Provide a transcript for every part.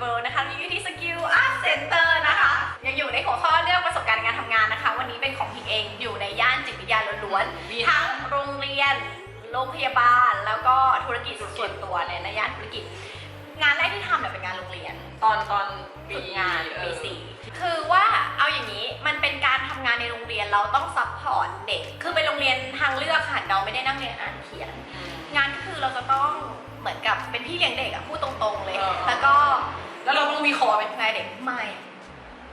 เวิร์นะคะมีอยู่ที่สกิลอาร์ตเซ็นเตอร์นะคะ ยังอยู่ในหัวข้อเรื่องประสบการณ์ในการทำงานนะคะ วันนี้เป็นของพิงเองอยู่ในย่านจิตวิทยาล้วนมีๆทั้งโรงเรียน โรงพยาบาล แล้วก็ธุรกิจส่วนตัวเนี่ยในย่านธุรกิจ งานแรกที่ทำเนี่ยเป็นงานโรงเรียน ตอนตอนปีฝึกงานเอปีอสี่คือว่าเอาอย่างนี้มันเป็นการทำงานในโรงเรียนเราต้องซัพพอร์ตเด็ก คือเป็นโรงเรียนทางเลือกค่ะเราไม่ได้นั่งเรียนอ่านเขียน งานก็คือเราจะต้องเหมือนกับเป็นพี่เลี้ยงเด็กอะพูดตรงๆเลยเออแล้วก็ แล้วเราต้องมีคอไหมนายเด็ก ไม่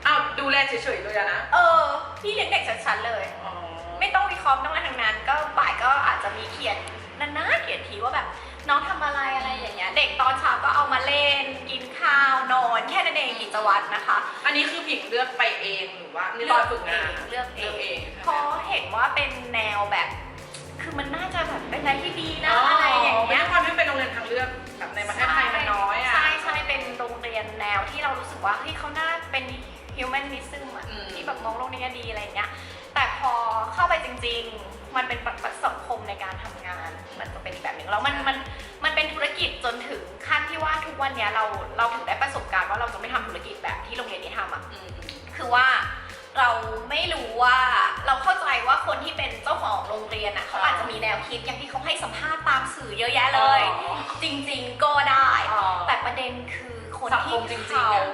อ้าวดูแลเฉยๆเลยอะนะเออ พี่เลี้ยงเด็กชัดๆเลย อ๋อไม่ต้องวิเคราะห์ไม่ต้องอะไรทั้งนั้น ก็บ่ายก็อาจจะมีเขียนนานๆเขียนทีว่าแบบ น้องทำอะไรอะไรอย่างเงี้ย เด็กตอนเช้าก็เอามาเล่น กินข้าวนอนแค่นั้นเองกิจวัตรนะคะอันนี้คือผิงเลือกไปเองหรือว่านี่ตอนฝึกงาน เลือกเอง เรารู้สึกว่าเฮ้ยเขาน่าเป็น humanism อะอืม ที่แบบมองโลกในแง่ดีอะไรอย่างเงี้ย แต่พอเข้าไปจริง ๆ มันเป็นประสังคมในการทำงาน มันจะเป็นอีกแบบหนึ่งแล้วมันมันมันเป็นธุรกิจจนถึงขั้นที่ว่าทุกวันเนี้ยเราเราถึงได้ประสบการณ์ว่าเราจะไม่ทำธุรกิจแบบที่โรงเรียนนี้ทำอะ อืม คือว่าเราไม่รู้ว่าเราเข้าใจว่าคนที่เป็นเจ้าของโรงเรียนอะเขาอาจจะมีแนวคิดอย่างที่เขาให้สัมภาษณ์ตามสื่อเยอะแยะเลย อ๋อจริง ๆ ก็ได้ อ๋อ แต่ประเด็นคือคนสังคที่มจริงๆเขาอะ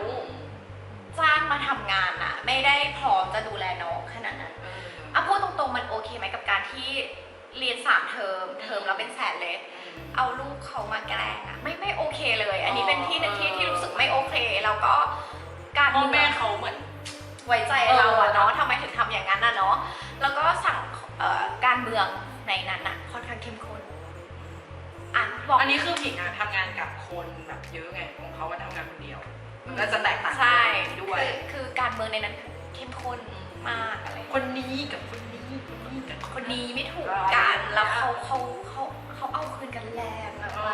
จ้างมาทำงานอะไม่ได้พร้อมจะดูแลน้องขนาดนั้นเอออะพูดตรงๆมันโอเคไหมกับการที่เรียนสามเทอมเทอมแล้วเป็นแสนเลย เอาลูกเขามาแกล้งอะไม่ไม่โอเคเลย อันนี้เป็นที่อ๋อที่ที่รู้สึกไม่โอเคแล้วก็การพ่อเมืแม่องเขาเหมือนไว้ใจเราอะเนาะทำไมถึงทำอย่างนั้นอะเนาะแล้วก็สั่งเอ่อการเมืองในนั้นอะค่อนข้างเข้มข้นอะบอกอันนี้คือผิงอะทำงานกับคนแบบเยอะไงของเขาว่าทำงานคนเดียวมันก็จะแต เมืองในนั้นคือเข้มข้นมากอะไรคนนี้กับคนนี้คนนี้กับคนดีไม่ถูกกันแล้วเขาเขาเขาเขาเอาคืนกันแรงอะไร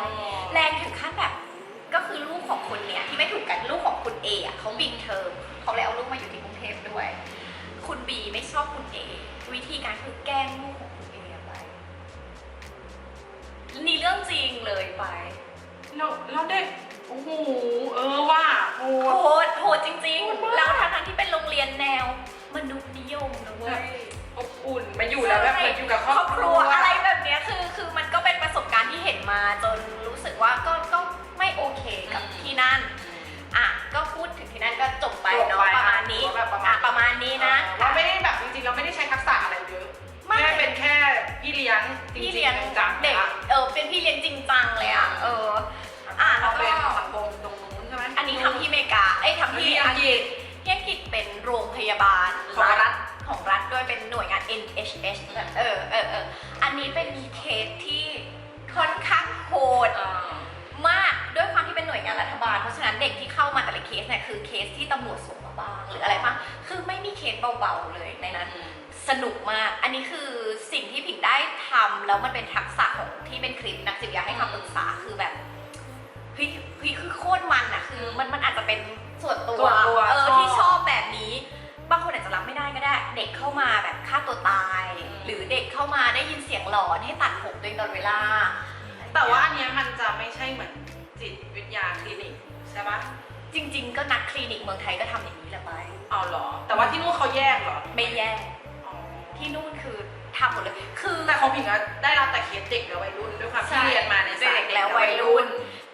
แรงถึงขั้นแบบ ก็คือลูกของคุณเนี่ยที่ไม่ถูกกันลูกของคุณเออะเขาบิงเทอมเขาเลยเอาลูกมาอยู่ที่กรุงเทพด้วย คุณบีไม่ชอบคุณเอวิธีการคือแกล้งลูกของคุณเอไปนี่เรื่องจริงเลยไปแล้วแล้วเด็ก โอ้โหเออว่าโหโหดโหดจริง โหดมาก ๆ แล้วทั้งๆที่เป็นโรงเรียนแนว มนุษย์นิยมนะเว้ยอบอุ่นมาอยู่แล้วแบบเหมือนอยู่กับครอบครัวอะไรแบบเนี้ยคือคือมันก็เป็นประสบการณ์ที่เห็นมาจนรู้สึกว่าก็ก็ไม่โอเคกับที่นั่น อะก็พูดถึงที่นั่นก็จบไปเนาะจบไปประมาณนี้อะแบบประมาณอะประมาณนี้นะเราไม่ได้แบบจริงๆเราไม่ได้ใช้ทักษะอะไรเยอะไม่ แค่เป็นแค่พี่เลี้ยงจริพี่งๆเลี้ยงจังๆเด็กอะเออเป็นพี่เลี้ยงจริงจังเลยอะ เออ อะแล้วก็เป็นสังคมตรงนู้นใช่ไหมอันนี้ทำที่อเมริกา เอ้ยทำที่ที่อัอังงกกฤฤษษ ที่อังกฤษเป็นโรงพยาบาลของรัฐ ของรัฐด้วยเป็นหน่วยงาน NHS แบบเออเออเอออันนี้เป็นเคสที่ค่อนข้างโหดอ่ามากด้วยความที่เป็นหน่วยงานรัฐบาล เพราะฉะนั้นเด็กที่เข้ามาแต่ละเคสเนี่ยคือเคสที่ตำรวจส่งมาบ้างหรืออะไรบ้างคือไม่มีเคสเบาๆเลยในนั้น สนุกมาก อันนี้คือสิ่งที่ผิงได้ทำแล้วมันเป็นทักษะของที่เป็นคลิปนักจิตวิทยาให้คำปรึกษาคือแบบ มันอะคือมันมันอาจจะเป็นส่วนตัวส่วนตัวเออชอบ ที่ชอบแบบนี้ บางคนอาจจะรับไม่ได้ก็ได้ เด็กเข้ามาแบบฆ่าตัวตายอืมหรือเด็กเข้ามาได้ยินเสียงหลอนให้ตัดผมตัวเองตลอดเวลา แต่ว่าอันเนี้ยมันจะไม่ใช่เหมือนจิตวิทยาคลินิกใช่ปะจริง ๆ ก็นักคลินิกเมืองไทยก็ทำอย่างนี้แหละไปเอาเหรอ แต่ว่าที่นู่นเขาแยกเหรอไม่แย่อ๋อที่นู่นคือทำหมดเลยคือ แต่ของผิงอะได้รับแต่เคสเด็กและวัยรุ่นด้วยความที่เรียนมาในสายเด็กแล้ววัยรุ่น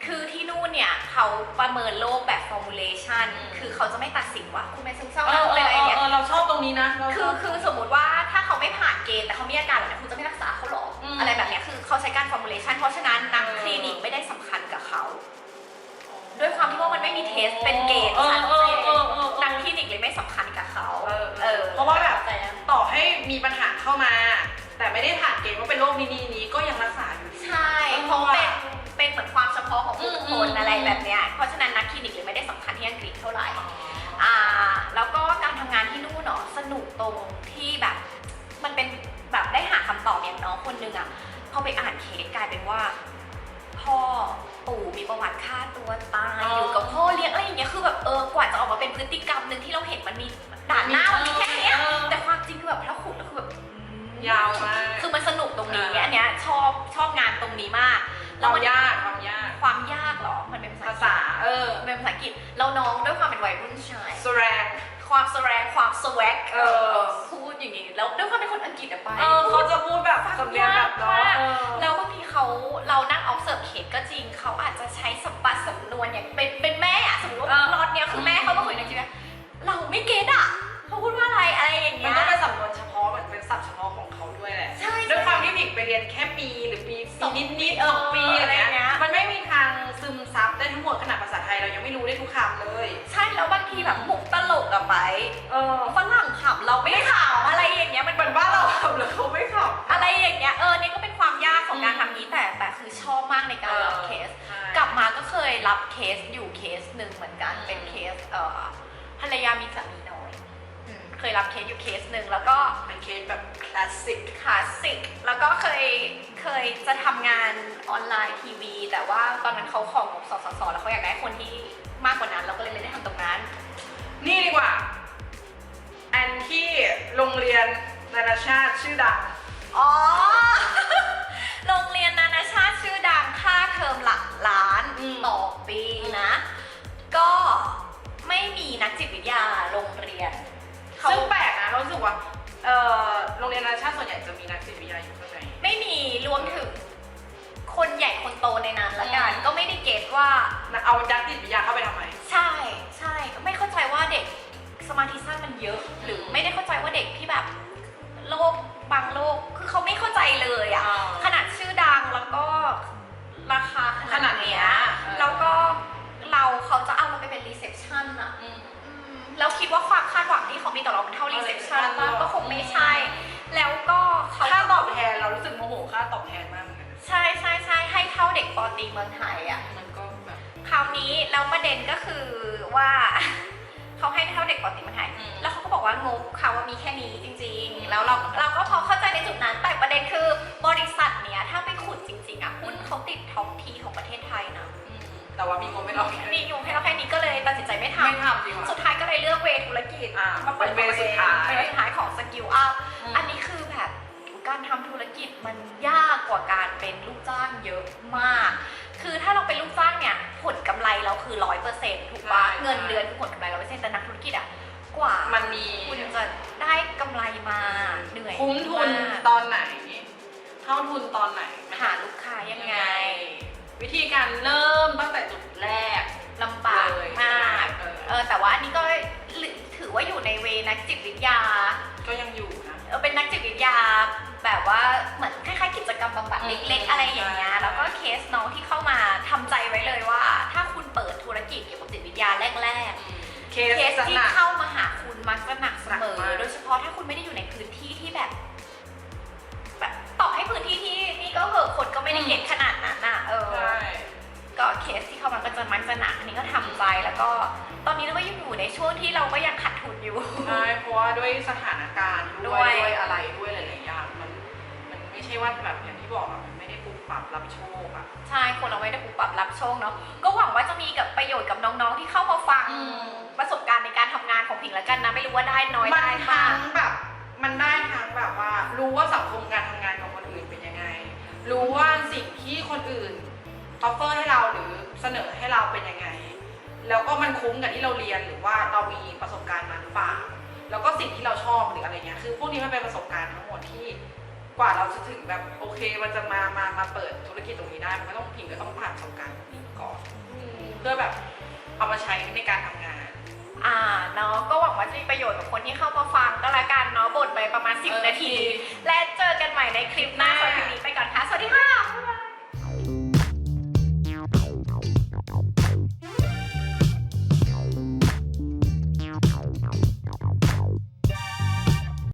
คือที่นู่นเนี่ยเขาประเมินโรคแบบ formulation อืม คือเขาจะไม่ตัดสินว่าคุณเป็นซึมเศร้าเอนะอคุณเอเป็นออะไรเออเนี่ย เออเราชอบตรงนี้นะเราชคืออบ คือสมมติว่าถ้าเขาไม่ผ่านเกณฑ์แต่เขามีอาการแบบนี้คุณจะไม่รักษาเขาหรออมอะไรแบบเนี้ยคือเขาใช้การ formulation เพราะฉะนั้นนักเออ คลินิกไม่ได้สำคัญกับเขา ด้วยความที่ว่ามันไม่มีเทสเป็นเกณฑ์เออชัดเอเจอนเออเออ นักคลินิกเลยไม่สำคัญกับเขาเออเออเพราะว่าแบบใจนะต่อให้มีปัญหาเข้ามา แต่ไม่ได้ผ่านเกณฑ์ว่าเป็นโรคนี้นี้นี้ก็ยังรักษาอยู่ดี ใช่เออเพราะเป็นเป็นเหมือนความเฉพาะของผู้อืมคนอืมอะไรแบบเนี้ยเพราะฉะนั้นนักคลินิกเลยไม่ได้สำคัญที่อังกฤษเท่าไหร่อ่าแล้วก็การทำงานที่นู่นเนาะสนุกตรงที่แบบมันเป็นแบบได้หาคำตอบอย่างน้องคนนึงอะพอไปอ่านเคสกลายเป็นว่า พ่อปู่มีประวัติฆ่าตัวตายอ๋อออ ยู่กับพ่อเลี้ยงอะไรอย่างเงี้ยคือแบบเออกว่าจะออกมาเป็นพฤติกรรมหนึ่งที่เราเห็นมันมีด่านหน้ามันมีแค่เนี้ยเออแต่ความจริงคือแบบถ้าขุดแล้วคือแบบอืมยาวมาก คือมันสนุกตรงนี้อ่า อันเนี้ยชอบชอบงานตรงนี้มากความยากความยากความยาก เหรอมันเป็นภาภาษาษาเอออ เป็นภาษาอังกฤษแล้วน้องด้วยความเป็นวัยรุ่นชายสแรงความแสดงความสวักเออ พูดอย่างนี้แล้วด้วยความเป็นคนอังกฤษอะไปเออเขาจะพูดแบบสำเนียงแบบน้องมากเออแล้วบางทีเขาเรานั่ง observe เคสก็จริงเขาอาจจะใช้สัมบัติสำนวนอย่างเป็นเป็นแม่อะสมมติว่าเออรอดเนี้ยคือแม่เขามาคุยในชีวิตเราไม่เก็ตอะเขาพูดว่าอะไรอะไรอย่างมัเงี้นยก็เป็นสำนวนเฉพาะมันเป็นศัพท์เฉพาะของเขาด้วยแหละใช่ด้วยความที่ผิกไปเรียนแค่ปีหรือปีสองนิดปีนิดๆเออเออปีอะไรอะไรอย่างเงี้เงี้ยยมันไม่มีทางซึมซับได้ทั้งหมดขนาดภาษา ไทยเรายังไม่รู้ได้ทุกคำเลย ใช่แล้วบางทีแบบมุกตลกอะไปเออฝรั่งขำเราไม่ขำอะไรอย่างเงี้ยมันเหมือนบ้านเราขับแล้วเขาไม่ขับอะไรอย่างเงี้ยเออนี่ก็เป็นความยากของการทำนี้แต่แต่คือชอบมากในการรับเคส กลับมาก็เคยรับเคสอยู่เคส เคยรับเคสอยู่เคสหนึ่งแล้วก็เป็นเคสแบบคลาสสิกคลาสสิกแล้วก็เคยเคยจะทำงานออนไลน์ทีวี แต่ว่าตอนนั้นเขาของงบสสสแล้วเขาอยากได้คนที่มากกว่านั้นเราก็เลยไม่ได้ทำตรงนั้น นี่ดีกว่า อันที่โรงเรียนนานาชาติชื่อดัง อ๋อ โรงเรียนนานาชาติชื่อดังค่าเทอมหลักล้านอืมต่อปีนะ ก็ไม่มีนักจิตวิทยาโรงเรียน เขาซึ่งแปลกนะเรารู้สึกว่าเออโรงเรียนนานาชาติส่วนใหญ่จะมีนักจิตวิทยาอยู่ข้างใน ไม่มีรวมถึง คนใหญ่คนโตในนั้นละกัน อืม ก็ไม่ได้เก็ตว่า เอานักจิตวิทยาเข้าไปทำไม ใช่ใช่ไม่เข้าใจว่าเด็กสมาธิสั้นมันเยอะ หรือไม่ได้เข้าใจว่าเด็กที่แบบโรคบางโรคคือเขาไม่เข้าใจเลยอะขนาดชื่อดังแล้วก็ราคาขขนานาด ไม่ใช่ แล้วก็เขาค่าตอบแทนเรารู้สึกโมโหค่าตอบแทนมากเหมือนกันใช่ใช่ใช่ให้เท่าเด็กปอตรีเมืองไทยอะมันก็แบบคราวนี้แล้วประเด็นก็คือว่า เขาให้เท่าเด็กปอตรีเมืองไทย อืมแล้วเขาก็บอกว่างบเขาว่ามีแค่นี้จริง ๆ แล้วเราเราก็พอเข้าใจในจุดนั้น แต่ประเด็นคือบริษัทเนี้ยถ้าไปขุดจริงๆอะหุ้นเขาติดท็อปทีของประเทศไทยนะอืม แต่ว่ามีงบไม่รอแค่มีอยู่ให้เราแค่นี้ก็เลยตัดสินใจไม่ทไม่ทำดีกว่าำสุดท้ายก็เลยเลือกเวธุรกิจอ่ามาเปิดเป็นเวสุดท้าย เป็นเวสุดท้ายของสกิลอัพอืมอันนี้คือแบบการทำธุรกิจมันยากกว่าการเป็นลูกจ้างเยอะมาก คือถ้าเราเป็นลูกจ้างเนี่ยผลกำไรเราคือร้อยเปอร์เซ็นต์ถูกปะใช่ เงินเดือนคือผลกำไรร้อยเปอร์เซ็นต์แต่นักธุรกิจอะกว่ามันมีคุณจะได้กำไรมาเหนื่อยคุ้มทุนมากตอนไหนเท่าทุนตอนไหนมันหาลูกค้ายังไง วิธีการเริ่มตั้งแต่จุดแรกลำบากเลยมากเออเออแต่ว่าอันนี้ก็ถือว่าอยู่ในเวนักจิตวิทยา ก็ยังอยู่นะเออเป็นนักจิตวิทยา แบบว่าเหมือนคล้ายๆกิจกรรมบำบัดอืมเล็ก ๆ อะไรอย่างเงี้ยใช่แล้วก็เคสน้องที่เข้ามาทำใจไว้เลยว่า ถ้าคุณเปิดธุรกิจเกี่ยวกับจิตวิทยาแรกเคๆสเคสจะที่หนักเข้ามาหาคุณมักจะหนักเสมหนักอมากโดยเฉพาะถ้าคุณไม่ได้อยู่ในพื้นที่ที่แบบ แบบต่อให้พื้นที่ที่นี่ก็เหอะคนก็ไม่ได้เก่งขนาดนั้น จะมักจะหนักอันนี้ก็ทำใจแล้วก็ตอนนี้เราก็ยังอยู่ในช่วงที่เราก็ยังขาดทุนอยู่ ใช่เพราะว่าด้วยสถานการณ์ด้วด้วยยด้วยอะไรด้วยหลายๆอย่างมันมันไม่ใช่ว่าแบบอย่างที่บอกอะมันไม่ได้ปุ๊บปรับรับโชคอะ ใช่คนเราไม่ได้ปรับปรับรับโชคเนาะก็หวังว่าจะมีกับประโยชน์กับน้องๆที่เข้ามาฟังอืมประสบการณ์ในการทำงานของผิงแล้วกันนะ ไม่รู้ว่าได้น้อยมันได้ทั้มากงแบบมันได้ทั้งแบบว่า รู้ว่าสังคมการทำงานของคนอื่นเป็นยังไง รู้ว่าสิ่งที่คนอื่นออฟเฟอร์ให้เราหรือ เสนอให้เราเป็นยังไง แล้วก็มันคุ้มกับที่เราเรียนหรือว่าเรามีประสบการณ์มาหรือเปล่าแล้วก็สิ่งที่เราชอบหรืออะไรเงี้ยคือพวกนี้มันเป็นประสบการณ์ทั้งหมดที่กว่าเราจะถึงแบบโอเค มันจะมามามาเปิดธุรกิจตรงนี้ได้ มันก็ต้องผิงก็ต้องผ่านประสบการณ์นี้ก่อนเพื่อแบบเอามาใช้ในการทำงาน อ่าเนาะก็หวังว่าจะมีประโยชน์กับคนที่เข้ามาฟังก็แล้วกันเนาะบทไปประมาณ 10 นาที และเจอกันใหม่ในคลิปหน้าสำหรับคลิปนี้